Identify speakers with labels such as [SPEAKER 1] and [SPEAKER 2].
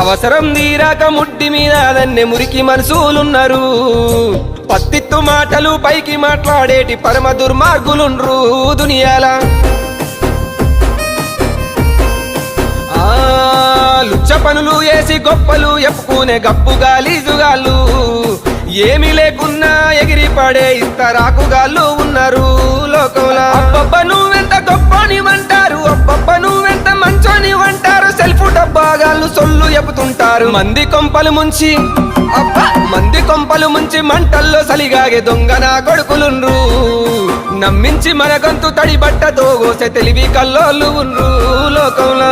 [SPEAKER 1] అవసరం తీరాక ముడ్డి మీద దన్నె మురికి మనసులున్నారు. పత్తిత్తు మాటలు పైకి మాట్లాడేటి పరమ దుర్మార్గులుండ్రు దునియాల. ఆ లుచ్చ పనులు వేసి గొప్పలు ఎప్పుకునే గప్పు గాలీజుగాళ్ళు. ఏమీ లేకున్నా ఎగిరి పడే ఇస్తరాకుగాళ్ళు ఉన్నారు. చెబుతుంటారు మంది కొంపలు ముంచి అబ్బా! మంది కొంపలు ముంచి మంటల్లో సలిగాగే దొంగ నా కొడుకులుండ్రు నమ్మించి మన గొంతు తడి గోసె తెలివి కల్లోళ్ళు ఉండ్రు లోకంలో